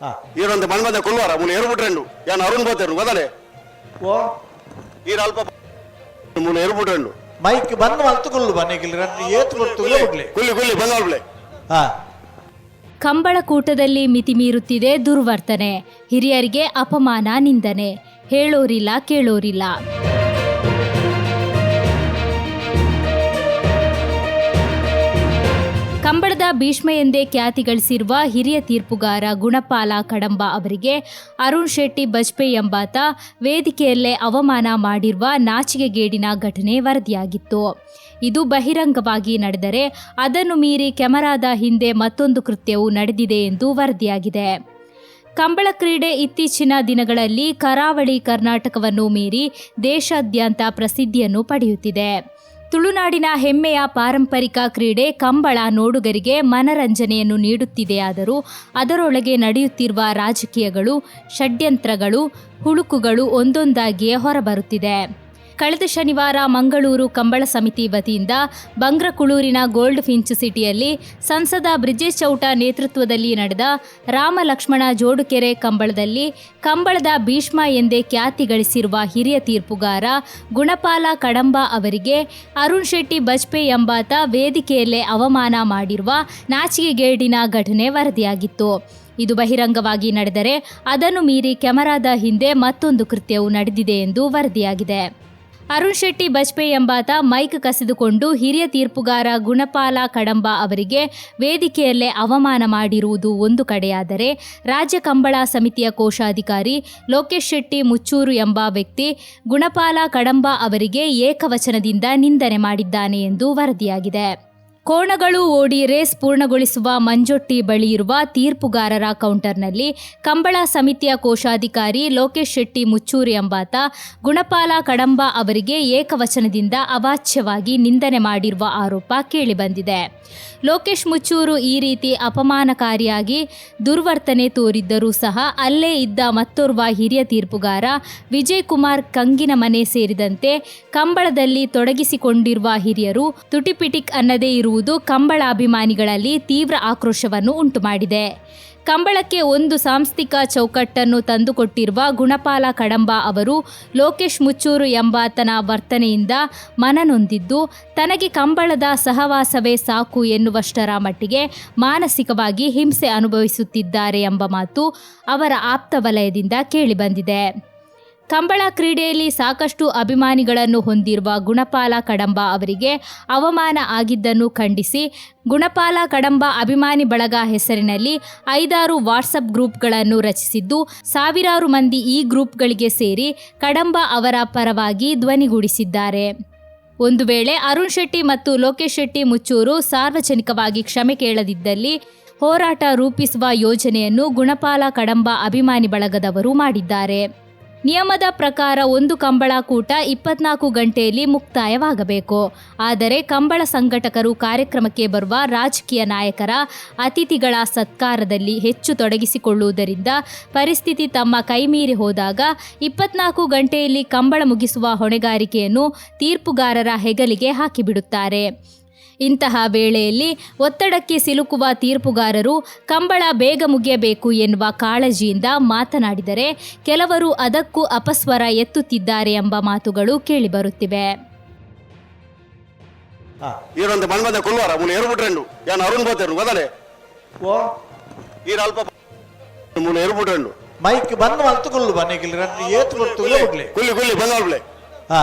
ఆ. ఈరోంత మన మధ్య కొల్వారా మును ఎరుపుట్రెండు యాన్ అరుణ్ పోతారు కదలే ಓ ఈ అల్ప మును ఎరుపుట్రెండు ಮೈಕ್ ಬಂದು ಮಲ್ತುಕೊಳ್ಳು ಬನ್ನಿಗಿಲ್ಲ ರಟ್ಟು ಏತು ಬರ್ತುಲ್ಲ ಬಿಡ್ಲಿ ಕುಲ್ಲಿ ಕುಲ್ಲಿ ಬಂಗಾಳ್ಬಿಳೆ ಹಾ ಕಂಬಳಕೂಟದಲ್ಲಿ ಮಿತಿ ಮೀರುತ್ತಿದೆ ದುರ್ವರ್ತನೆ ಹಿರಿಯರಿಗೆ ಅಪಮಾನ ನಿಂದನೆ ಹೇಳೋರಿಲ್ಲ ಕೇಳೋರಿಲ್ಲ ಕಂಬಳದ ಭೀಷ್ಮ ಎಂದೇ ಖ್ಯಾತಿ ಗಳಿಸಿರುವ ಹಿರಿಯ ತೀರ್ಪುಗಾರ ಗುಣಪಾಲ ಕಡಂಬ ಅವರಿಗೆ ಅರುಣ್ ಶೆಟ್ಟಿ ಬಜ್ಪೆ ಎಂಬಾತ ವೇದಿಕೆಯಲ್ಲೇ ಅವಮಾನ ಮಾಡಿರುವ ನಾಚಿಕೆಗೇಡಿನ ಘಟನೆ ವರದಿಯಾಗಿತ್ತು. ಇದು ಬಹಿರಂಗವಾಗಿ ನಡೆದರೆ ಅದನ್ನು ಮೀರಿ ಕೆಮರಾದ ಹಿಂದೆ ಮತ್ತೊಂದು ಕೃತ್ಯವು ನಡೆದಿದೆ ಎಂದು ವರದಿಯಾಗಿದೆ. ಕಂಬಳ ಕ್ರೀಡೆ ಇತ್ತೀಚಿನ ದಿನಗಳಲ್ಲಿ ಕರಾವಳಿ ಕರ್ನಾಟಕವನ್ನು ಮೀರಿ ದೇಶಾದ್ಯಂತ ಪ್ರಸಿದ್ಧಿಯನ್ನು ಪಡೆಯುತ್ತಿದೆ. ತುಳುನಾಡಿನ ಹೆಮ್ಮೆಯ ಪಾರಂಪರಿಕ ಕ್ರೀಡೆ ಕಂಬಳ ನೋಡುಗರಿಗೆ ಮನರಂಜನೆಯನ್ನು ನೀಡುತ್ತಿದೆಯಾದರೂ ಅದರೊಳಗೆ ನಡೆಯುತ್ತಿರುವ ರಾಜಕೀಯಗಳು, ಷಡ್ಯಂತ್ರಗಳು, ಹುಳುಕುಗಳು ಒಂದೊಂದಾಗಿಯೇ ಹೊರಬರುತ್ತಿದೆ. ಕಳೆದ ಶನಿವಾರ ಮಂಗಳೂರು ಕಂಬಳ ಸಮಿತಿ ವತಿಯಿಂದ ಬಂಗ್ರಕುಳೂರಿನ ಗೋಲ್ಡ್ ಫಿಂಚ್ ಸಿಟಿಯಲ್ಲಿ ಸಂಸದ ಬ್ರಿಜೇಶ್ ಚೌಟ ನೇತೃತ್ವದಲ್ಲಿ ನಡೆದ ರಾಮ ಲಕ್ಷ್ಮಣ ಜೋಡುಕೆರೆ ಕಂಬಳದಲ್ಲಿ ಕಂಬಳದ ಭೀಷ್ಮ ಎಂದೇ ಖ್ಯಾತಿ ಗಳಿಸಿರುವ ಹಿರಿಯ ತೀರ್ಪುಗಾರ ಗುಣಪಾಲ ಕಡಂಬ ಅವರಿಗೆ ಅರುಣ್ ಶೆಟ್ಟಿ ಬಜ್ಪೆ ಎಂಬಾತ ವೇದಿಕೆಯಲ್ಲೇ ಅವಮಾನ ಮಾಡಿರುವ ನಾಚಿಕೆಗೇಡಿನ ಘಟನೆ ವರದಿಯಾಗಿತ್ತು. ಇದು ಬಹಿರಂಗವಾಗಿ ನಡೆದರೆ ಅದನ್ನು ಮೀರಿ ಕ್ಯಾಮರಾದ ಹಿಂದೆ ಮತ್ತೊಂದು ಕೃತ್ಯವು ನಡೆದಿದೆ ಎಂದು ವರದಿಯಾಗಿದೆ. ಅರುಣ್ ಶೆಟ್ಟಿ ಬಜ್ಪೆ ಎಂಬಾತ ಮೈಕ್ ಕಸಿದುಕೊಂಡು ಹಿರಿಯ ತೀರ್ಪುಗಾರ ಗುಣಪಾಲ ಕಡಂಬ ಅವರಿಗೆ ವೇದಿಕೆಯಲ್ಲೇ ಅವಮಾನ ಮಾಡಿರುವುದು ಒಂದು ಕಡೆಯಾದರೆ ರಾಜ್ಯ ಕಂಬಳ ಸಮಿತಿಯ ಕೋಶಾಧಿಕಾರಿ ಲೋಕೇಶ್ ಶೆಟ್ಟಿ ಮುಚ್ಚೂರು ಎಂಬ ವ್ಯಕ್ತಿ ಗುಣಪಾಲ ಕಡಂಬ ಅವರಿಗೆ ಏಕವಚನದಿಂದ ನಿಂದನೆ ಮಾಡಿದ್ದಾನೆ ಎಂದು ವರದಿಯಾಗಿದೆ. ಕೋಣಗಳು ಓಡಿ ರೇಸ್ ಪೂರ್ಣಗೊಳಿಸುವ ಮಂಜೊಟ್ಟಿ ಬಳಿ ಇರುವ ತೀರ್ಪುಗಾರರ ಕೌಂಟರ್ನಲ್ಲಿ ಕಂಬಳ ಸಮಿತಿಯ ಕೋಶಾಧಿಕಾರಿ ಲೋಕೇಶ್ ಶೆಟ್ಟಿ ಮುಚ್ಚೂರಿ ಎಂಬಾತ ಗುಣಪಾಲ ಕಡಂಬ ಅವರಿಗೆ ಏಕವಚನದಿಂದ ಅವಾಚ್ಯವಾಗಿ ನಿಂದನೆ ಮಾಡಿರುವ ಆರೋಪ ಕೇಳಿಬಂದಿದೆ. ಲೋಕೇಶ್ ಮುಚ್ಚೂರು ಈ ರೀತಿ ಅಪಮಾನಕಾರಿಯಾಗಿ ದುರ್ವರ್ತನೆ ತೋರಿದ್ದರೂ ಸಹ ಅಲ್ಲೇ ಇದ್ದ ಮತ್ತೋರ್ವ ಹಿರಿಯ ತೀರ್ಪುಗಾರ ವಿಜಯ್ ಕುಮಾರ್ ಕಂಗಿನ ಮನೆ ಸೇರಿದಂತೆ ಕಂಬಳದಲ್ಲಿ ತೊಡಗಿಸಿಕೊಂಡಿರುವ ಹಿರಿಯರು ತುಟಿಪಿಟಿಕ್ ಅನ್ನದೇ ಇರುವುದು ಕಂಬಳ ಅಭಿಮಾನಿಗಳಲ್ಲಿ ತೀವ್ರ ಆಕ್ರೋಶವನ್ನು ಉಂಟುಮಾಡಿದೆ. ಕಂಬಳಕ್ಕೆ ಒಂದು ಸಾಂಸ್ಥಿಕ ಚೌಕಟ್ಟನ್ನು ತಂದುಕೊಟ್ಟಿರುವ ಗುಣಪಾಲ ಕಡಂಬ ಅವರು ಲೋಕೇಶ್ ಮುಚ್ಚೂರು ಎಂಬಾತನ ವರ್ತನೆಯಿಂದ ಮನನೊಂದಿದ್ದು, ತನಗೆ ಕಂಬಳದ ಸಹವಾಸವೇ ಸಾಕು ಎನ್ನುವಷ್ಟರ ಮಟ್ಟಿಗೆ ಮಾನಸಿಕವಾಗಿ ಹಿಂಸೆ ಅನುಭವಿಸುತ್ತಿದ್ದಾರೆ ಎಂಬ ಮಾತು ಅವರ ಆಪ್ತ ವಲಯದಿಂದ ಕೇಳಿಬಂದಿದೆ. ಕಂಬಳ ಕ್ರೀಡೆಯಲ್ಲಿ ಸಾಕಷ್ಟು ಅಭಿಮಾನಿಗಳನ್ನು ಹೊಂದಿರುವ ಗುಣಪಾಲ ಕಡಂಬ ಅವರಿಗೆ ಅವಮಾನ ಆಗಿದ್ದನ್ನು ಖಂಡಿಸಿ, ಗುಣಪಾಲ ಕಡಂಬ ಅಭಿಮಾನಿ ಬಳಗ ಹೆಸರಿನಲ್ಲಿ ಐದಾರು ವಾಟ್ಸಪ್ ಗ್ರೂಪ್ಗಳನ್ನು ರಚಿಸಿದ್ದು, ಸಾವಿರಾರು ಮಂದಿ ಈ ಗ್ರೂಪ್ಗಳಿಗೆ ಸೇರಿ ಕಡಂಬ ಅವರ ಪರವಾಗಿ ಧ್ವನಿಗೂಡಿಸಿದ್ದಾರೆ. ಒಂದು ವೇಳೆ ಅರುಣ್ ಶೆಟ್ಟಿ ಮತ್ತು ಲೋಕೇಶ್ ಶೆಟ್ಟಿ ಮುಚ್ಚೂರು ಸಾರ್ವಜನಿಕವಾಗಿ ಕ್ಷಮೆ ಕೇಳದಿದ್ದಲ್ಲಿ ಹೋರಾಟ ರೂಪಿಸುವ ಯೋಜನೆಯನ್ನು ಗುಣಪಾಲ ಕಡಂಬ ಅಭಿಮಾನಿ ಬಳಗದವರು ಮಾಡಿದ್ದಾರೆ. ನಿಯಮದ ಪ್ರಕಾರ ಒಂದು ಕಂಬಳ ಕೂಟ ಇಪ್ಪತ್ನಾಲ್ಕು ಗಂಟೆಯಲ್ಲಿ ಮುಕ್ತಾಯವಾಗಬೇಕು. ಆದರೆ ಕಂಬಳ ಸಂಘಟಕರು ಕಾರ್ಯಕ್ರಮಕ್ಕೆ ಬರುವ ರಾಜಕೀಯ ನಾಯಕರ ಅತಿಥಿಗಳ ಸತ್ಕಾರದಲ್ಲಿ ಹೆಚ್ಚು ತೊಡಗಿಸಿಕೊಳ್ಳುವುದರಿಂದ ಪರಿಸ್ಥಿತಿ ತಮ್ಮ ಕೈಮೀರಿ ಹೋದಾಗ ಇಪ್ಪತ್ನಾಲ್ಕು ಗಂಟೆಯಲ್ಲಿ ಕಂಬಳ ಮುಗಿಸುವ ಹೊಣೆಗಾರಿಕೆಯನ್ನು ತೀರ್ಪುಗಾರರ ಹೆಗಲಿಗೆ ಹಾಕಿಬಿಡುತ್ತಾರೆ. ಇಂತಹ ವೇಳೆಯಲ್ಲಿ ಒತ್ತಡಕ್ಕೆ ಸಿಲುಕುವ ತೀರ್ಪುಗಾರರು ಕಂಬಳ ಬೇಗ ಮುಗಿಯಬೇಕು ಎನ್ನುವ ಕಾಳಜಿಯಿಂದ ಮಾತನಾಡಿದರೆ ಕೆಲವರು ಅದಕ್ಕೂ ಅಪಸ್ವರ ಎತ್ತುತ್ತಿದ್ದಾರೆ ಎಂಬ ಮಾತುಗಳು ಕೇಳಿಬರುತ್ತಿವೆ. ಮೈಕ್ ಬಂದು ಮಲ್ತುಕೊಳ್ಳು ಬನ್ನಿ ಕಿಲ್ಲಿ ಏತು ಕೊಡ್ತು ಕುಲ್ಲಿ ಕುಲ್ಲಿ ಹಾ.